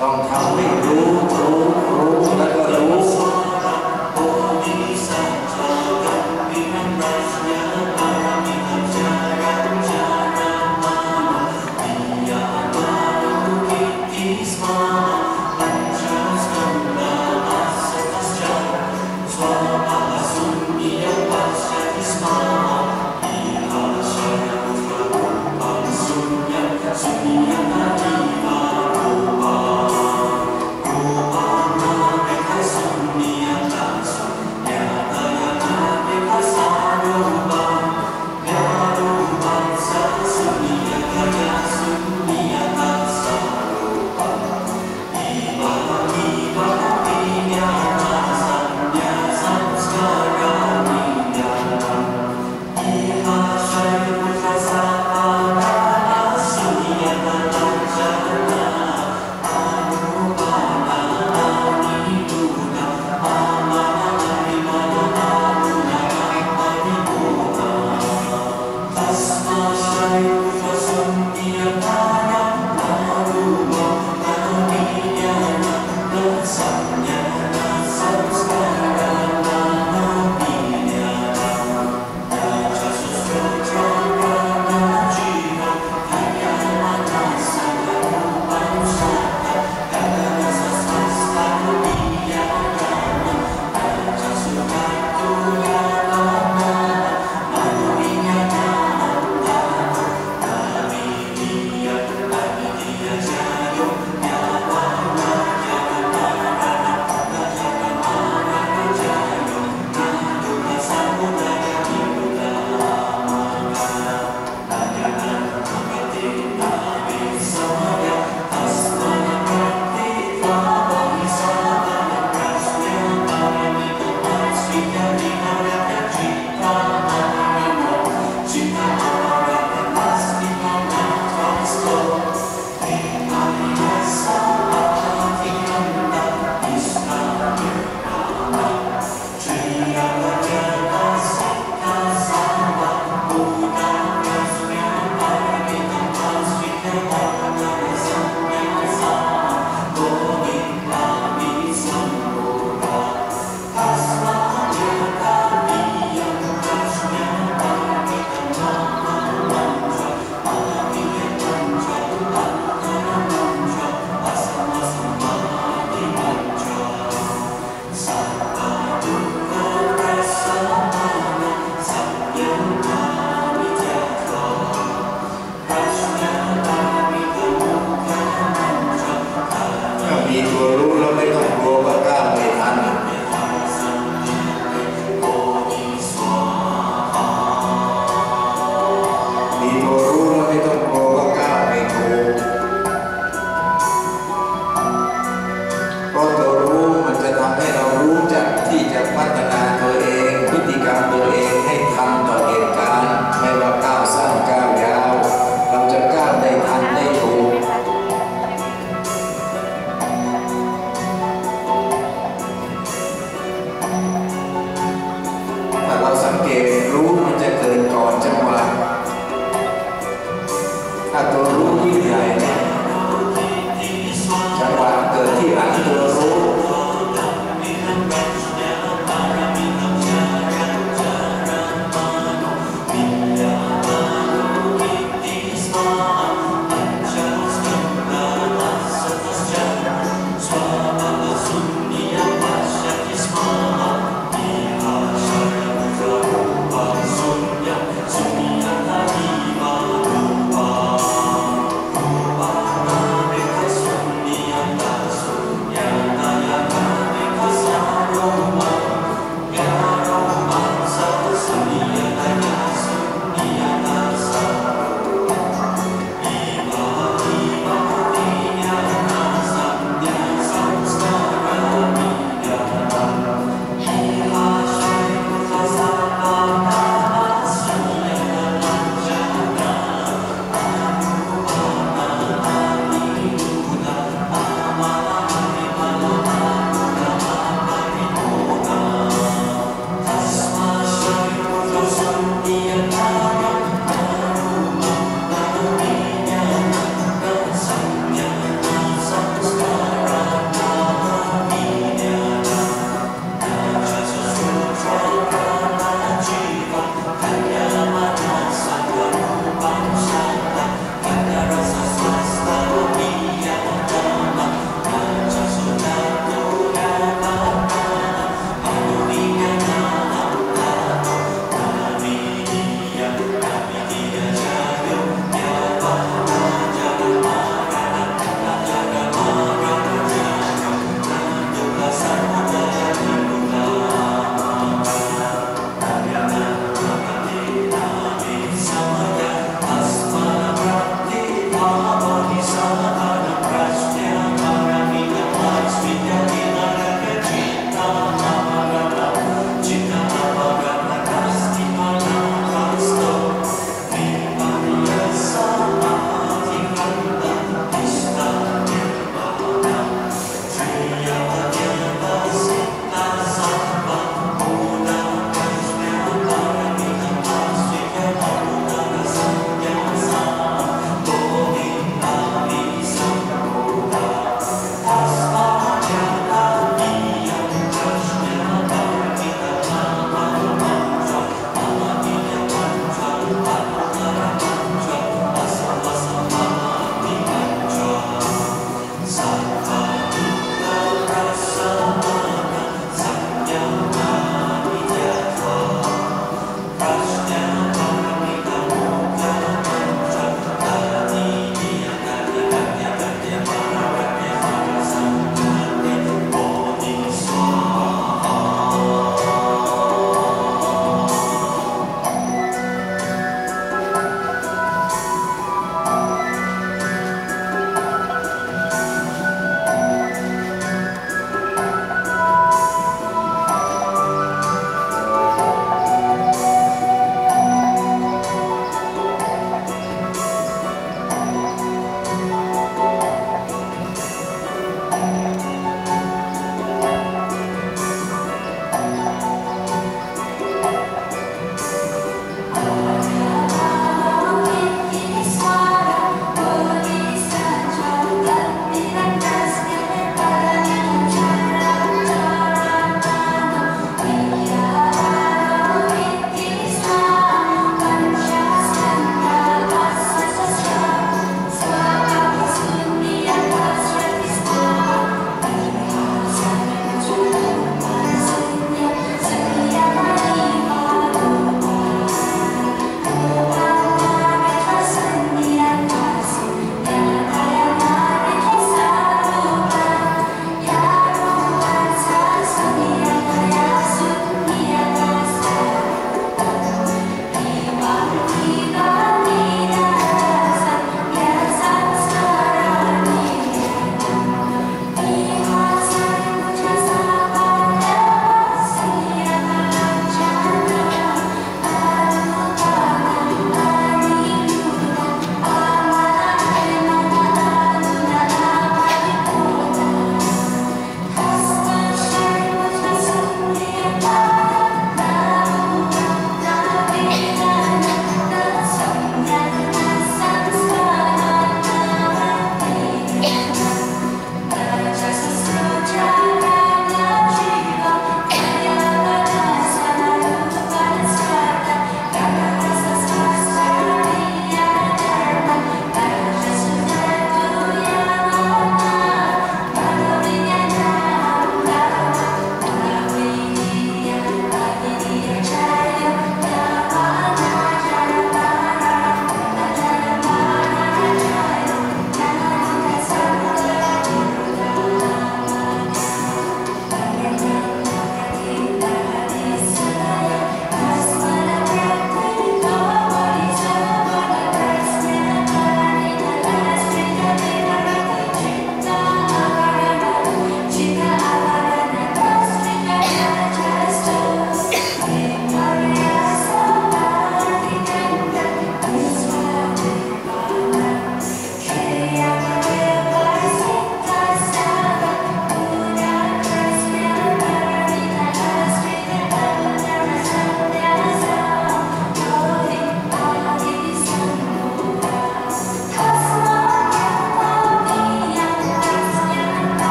ต้องท atau rugi lain.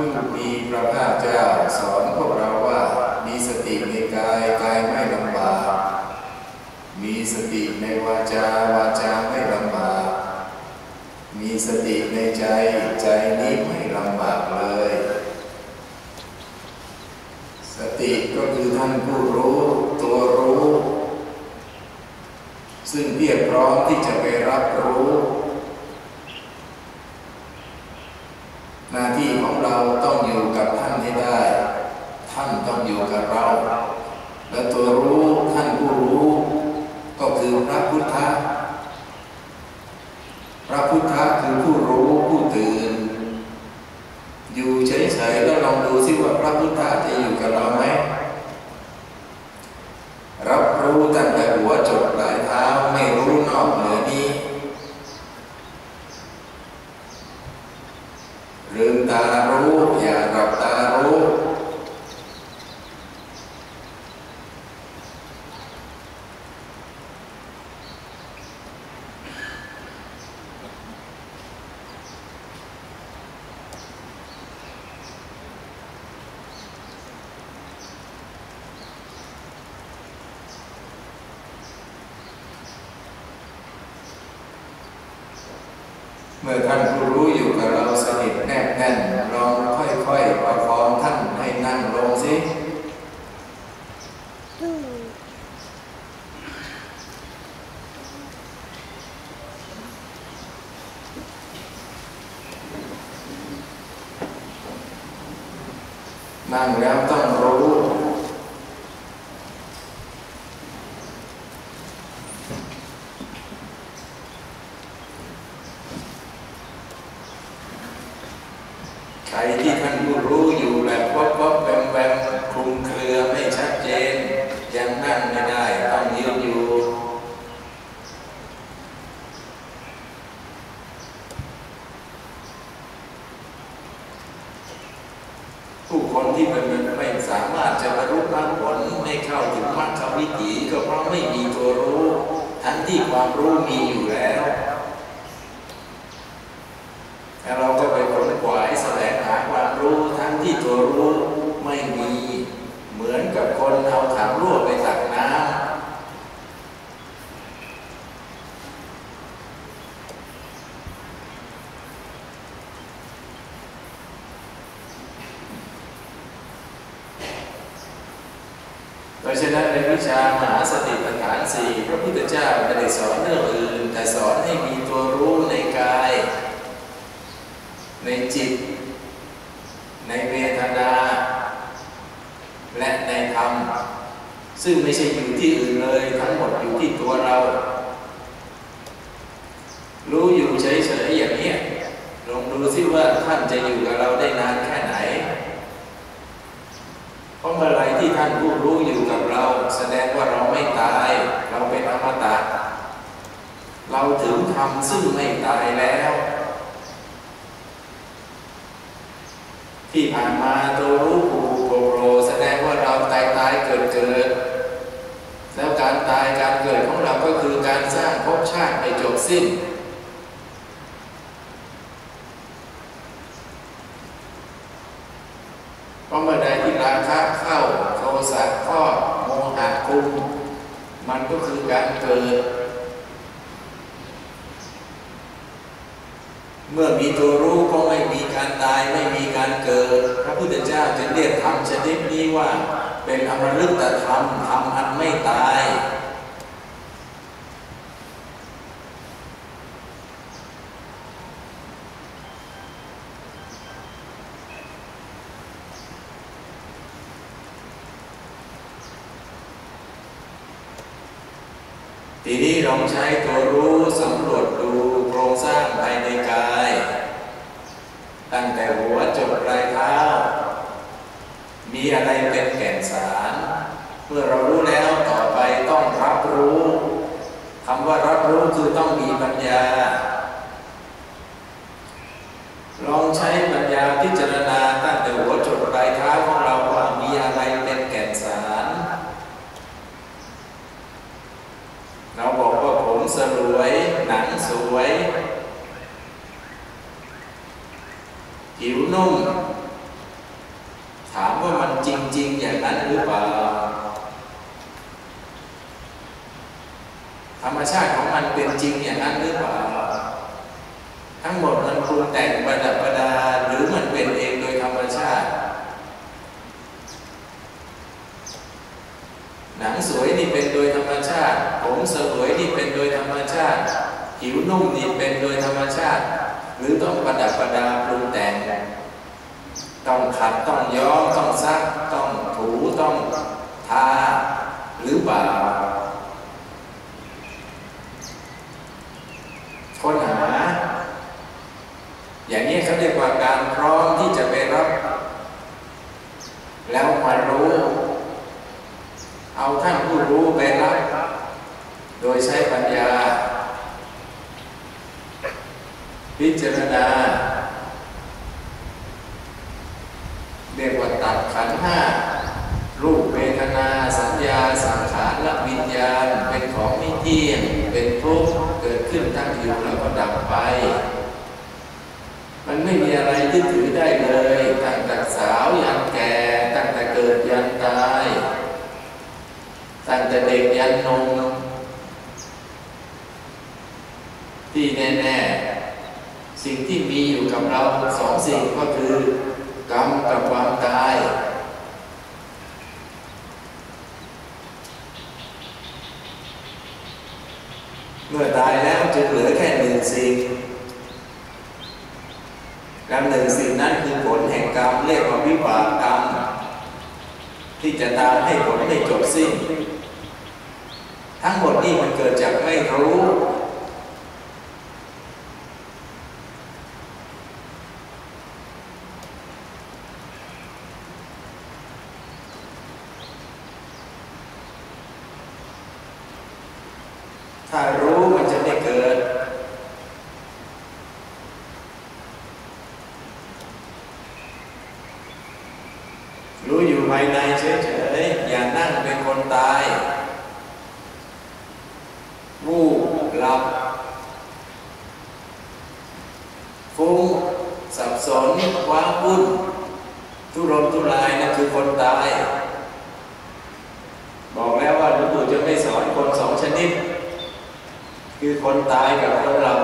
พระพุทธมีพระภาคเจ้าสอนพวกเราว่ามีสติในกายกายไม่ลำบาก มีสติในวาจาวาจาไม่ลำบาก มีสติในใจใจนี้ไม่ลำบากเลย สติก็คือท่านผู้รู้ตัวรู้ ซึ่งเพียรพร้อมที่จะไปรับรู้ หน้าที่ของเราต้องอยู่กับท่านให้ได้ ท่านต้องอยู่กับเรา และตัวรู้ท่านผู้รู้ก็คือพระพุทธพระพุทธคือผู้รู้ผู้ตื่น อยู่เฉยๆแล้วลองดูซิว่าพระพุทธจะอยู่กับเราไหม รับรู้ตั้งแต่หัวจดปลายเท้าไม่รู้นอกเหนือนี้ ลืมตารู้อย่าหลับตารู้ เมื่อท่านผู้รู้อยู่กับเราสนิทแนบแน่นลองค่อยๆประคองท่านให้นั่งลงสิ นั่งแล้วต้องรู้ ใครที่ท่านผู้รู้อยู่แบบวับวับแวมแวมคลุมเครือไม่ชัดเจน ยังนั่งไม่ได้ต้องยืนอยู่ ผู้คนที่มันไม่สามารถจะบรรลุมรรคผลไม่เข้าถึงมรรควิถีก็เพราะไม่มีตัวรู้ ทั้งที่ความรู้มีอยู่แล้ว แล้วเราก็ไปขนขวายแสวงหาความรู้ทั้งที่ตัวรู้ไม่มี เหมือนกับคนเอาถังรั่วไปตักน้ำเพ ราะฉะนั้นในวิชามหาสติปัฏฐานสี่พระพุทธเจ้าไม่ได้สอนเรื่องอื่น แต่สอนให้มีตัวรู้ในกาย ในจิต ในเวทนา และในธรรม ซึ่งไม่ใช่อยู่ที่อื่นเลย ทั้งหมดอยู่ที่ตัวเรา รู้อยู่เฉยๆอย่างนี้ลองดูซิว่าท่านจะอยู่กับเราได้นานแค่ไหน เพราะเมื่อไรที่ท่านผู้รู้อยู่กับเรา แสดงว่าเราไม่ตาย เราเป็นอมตะ เราถึงธรรมซึ่งไม่ตายแล้ว ที่ผ่านมาตัวรู้ผูโปรโรแสดงว่าเราตายตายเกิดเกิด แล้วการตายการเกิดของเราก็คือการสร้างภพชาติไม่จบสิ้นเพราะเมื่อใด เข้าโทสะข้อโมหะคุมมันก็คือการเกิด เมื่อมีตัวรู้ก็ไม่มีการตายไม่มีการเกิด พระพุทธเจ้าจึงเรียกธรรมชนิดนี้ว่า เป็นอมฤตธรรมธรรมอันไม่ตาย ทีนี้ลองใช้ตัวรู้สำรวจดูโครงสร้างภายในกาย ตั้งแต่หัวจดปลายเท้า มีอะไรเป็นแก่นสาร เมื่อเรารู้แล้วต่อไปต้องรับรู้คำว่ารับรู้คือต้องมีปัญญา ลองใช้ปัญญาพิจารณาตั้งแต่หัวจดปลายเท้าของเราว่ามีอะไรเป็นแก่นสาร นุ่ม ถามว่ามันจริง ๆ อย่างนั้นหรือเปล่า ธรรมชาติของมันเป็นจริงอย่างนั้นหรือเปล่า ทั้งหมดมันปรุงแต่งประดับประดา หรือมันเป็นเองโดยธรรมชาติ หนังสวยนี่เป็นโดยธรรมชาติ ผมสวยนี่เป็นโดยธรรมชาติ ผิวนุ่มนี่เป็นโดยธรรมชาติ หรือต้องประดับประดาปรุงแต่ง ต้องขัดต้องย้อมต้องซัก ต้อง ถูต้องทาหรือเปล่าค้นหา อย่างนี้เขาเรียกว่าการพร้อมที่จะไปรับ แล้วมารู้ เอาท่านผู้รู้ไปรับ โดยใช้ปัญญา พิจารณาเรียกว่าตัดขันห้า นาสัญญาสังขารและวิญญาณเป็นของไม่เที่ยงเป็นทุกข์เกิดขึ้นตั้งอยู่แล้วก็ดับไป มันไม่มีอะไรยึดถือได้เลยตั้งแต่สาวยันแก่ตั้งแต่เกิดยันตายตั้งแต่เด็กยันนมที่แน่ๆสิ่งที่มีอยู่กับเราสองสิ่งก็คือกรรมกับความตาย เมื่อตายแล้วจึงเหลือแค่หนึ่งสิ่งกรรมหนึ่งสิ่งนั้นคือผลแห่งกรรมเรียกว่าวิบากกรรม ที่จะตามให้ผลไม่จบสิ้น ทั้งหมดนี้มันเกิดจากไม่รู้ ถ้ารู้มันจะไม่เกิด รู้อยู่ภายในเฉยๆ อย่านั่งเป็นคนตาย วูบ หลับฟุ้งสับสนว้าวุ่นทุรนทุรายนั่นคือคนตาย บอกแล้วว่าหลวงปู่จะไม่สอนคนสองชนิด คือคนตายกับคนหลับ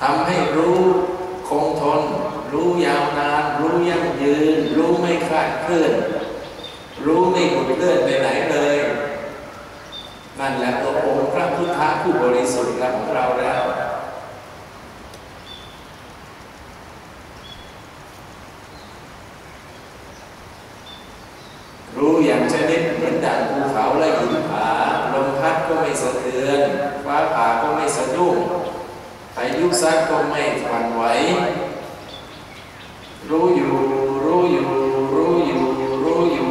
ทำให้รู้คงทน รู้ยาวนาน รู้ยั่งยืน รู้ไม่คลาดเคลื่อน รู้ไม่หมุนเลื่อนไปไหนเลย นั่นแหละตัวองค์พระพุทธผู้บริสุทธิ์ของเราแล้ว รู้อย่างชนิ ดเหมือนดังภูเขาและหินผาลมพัดก็ไม่สะเทือนฟ้าผ่าก็ไม่สะดุ้งพายุซัดก็ไม่หวั่นไหวรู้อยู่รู้อยู่รู้อยู่รู้อยู่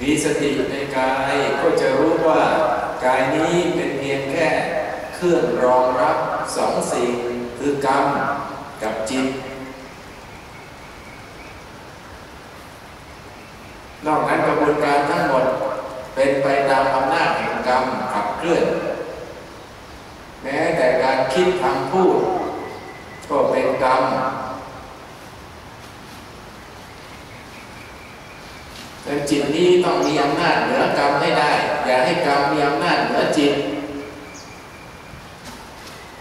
มีสติในกายก็จะรู้ว่า กายนี้เป็นเพียงแค่เครื่องรองรับสองสิ่งคือกรรมกับจิต นอกนั้นกระบวนการทั้งหมดเป็นไปตามอำนาจแห่งกรรมขับเคลื่อน แม้แต่การคิดทำพูด ก็เป็นกรรม แต่จิตนี้ต้องมีอำนาจเหนือกรรมให้ได้ อย่าให้กรรมมีอำนาจเหนือจิต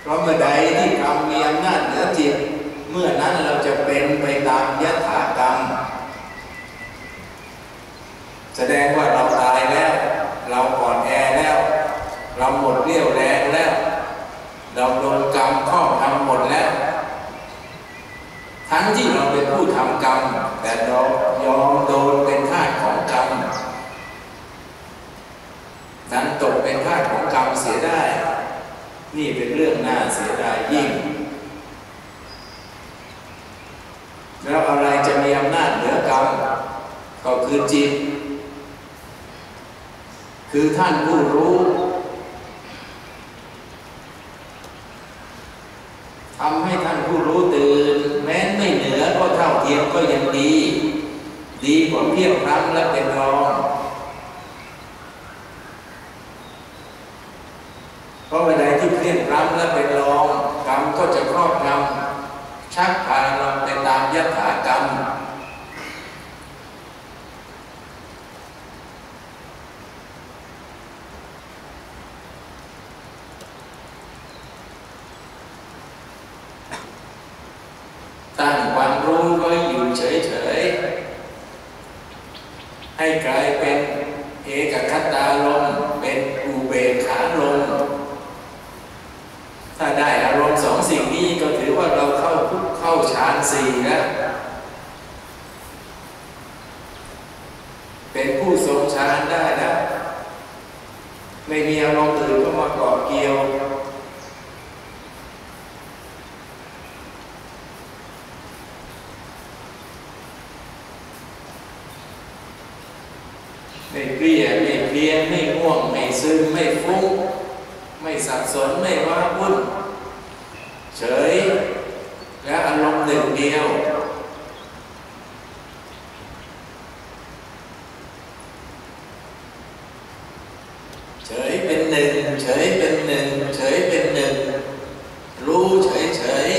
เพราะเมื่อใดที่กรรมมีอำนาจเหนือจิต เมื่อนั้นเราจะเป็นไปตามยถากรรม แสดงว่าเราตายแล้ว เราอ่อนแอแล้ว เราหมดเรี่ยวแรงแล้ว เราโดนกรรมครอบทำหมดแล้วทั้งที่เราเป็นผู้ทำกรรม แต่เรายอมโดนเป็นทาสของกรรม นั้น ตกเป็นทาของกรรมเสียได้ นี่เป็นเรื่องน่าเสียดายยิ่ง แล้วอะไรจะมีอำนาจเหนือกรรมก็คือจิต คือท่านผู้รู้ทำให้ท่านผู้รู้ตื่น แม้ไม่เหนือก็เท่าเทียมก็ยังดี ดีกว่าเพียงพร้ำและเป็นรอง เพราะเวลา ทำและเป็นรองกรรมก็จะครอบงำชักพาเราไปตามยถากรรมตั้งความรู้ไว้อยู่เฉยๆให้กลายเป็นเอกคตาลมเป็นอุเบกขาลมถ้าได้อารมณ์สองสิ่งนี้ก็ถือว่าเราเข้าเข้ สี่แล้วเป็นผู้ทรงฌานได้แล้วไม่มีอารมณ์อื่นก็มาเกาะเกี่ยว ไม่เปรี้ยไม่เพียไม่ง่วง ไม่ซึมไม่ฟุ้ง ไม่สับสน ไม่ว้าวุ่น เฉย และอารมณ์หนึ่งเดียว เฉยเป็นหนึ่ง เฉยเป็นหนึ่ง เฉยเป็นหนึ่ง รู้เฉยเฉย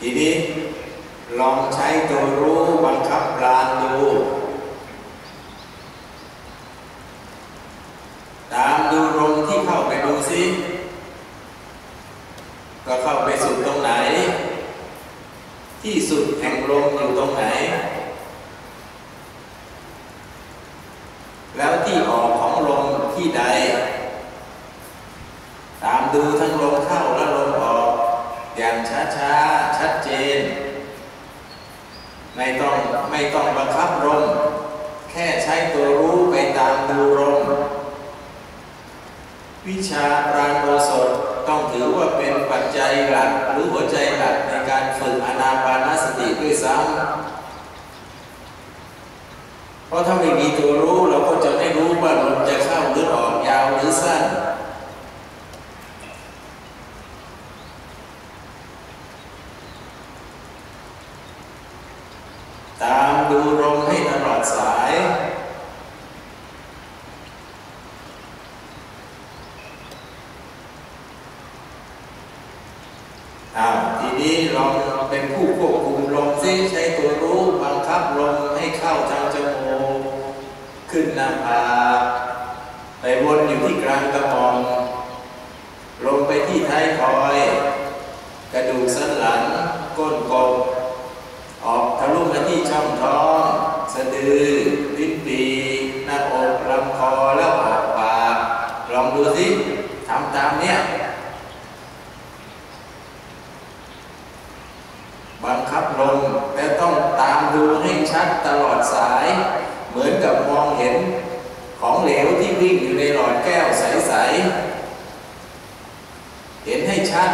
ทีนี้ลองใช้ตัวรู้บังคับปรานดู ตามดูลมที่เข้าไปดูซิก็เข้าไปสุดตรงไหน ที่สุดแห่งลมอยู่ตรงไหน แล้วที่ออกของลมที่ใด ตามดูทั้งลมเข้าและลมออก อย่างช้าๆ ชัดเจน ไม่ต้องไม่ต้องบังคับลม แค่ใช้ตัวรู้ไปตามดูลมวิชาปราณโอสถ ต้องถือว่าเป็นปัจจัยหลักหรือหัวใจหลักในการฝึกอนาปานสติด้วยซ้ำเพราะถ้าไม่มีตัวรู้เราก็จะไม่รู้ว่าลมจะเข้าหรือออกยาวหรือสั้น ตามดูลมให้ตลอดสาย อ้าวทีนี้ลองเป็นผู้ควบคุมลมซิใช้ตัวรู้บังคับลมให้เข้าทางจมูกขึ้นหน้าผากไปวนอยู่ที่กลางกระหม่อมลงไปที่ท้ายทอย กระดูกสันหลัง ก้นกบออกทะลุมาที่ช่องท้อง สะดือลิ้นปีหน้าอกลำคอแล้วออกปาก ลองดูสิทำตามเนี้ย บังคับลมแต่ต้องตามดูให้ชัดตลอด สาย เหมือนกับมองเห็นของเหลวที่วิ่งอยู่ในหลอดแก้วใสๆเห็นให้ชัด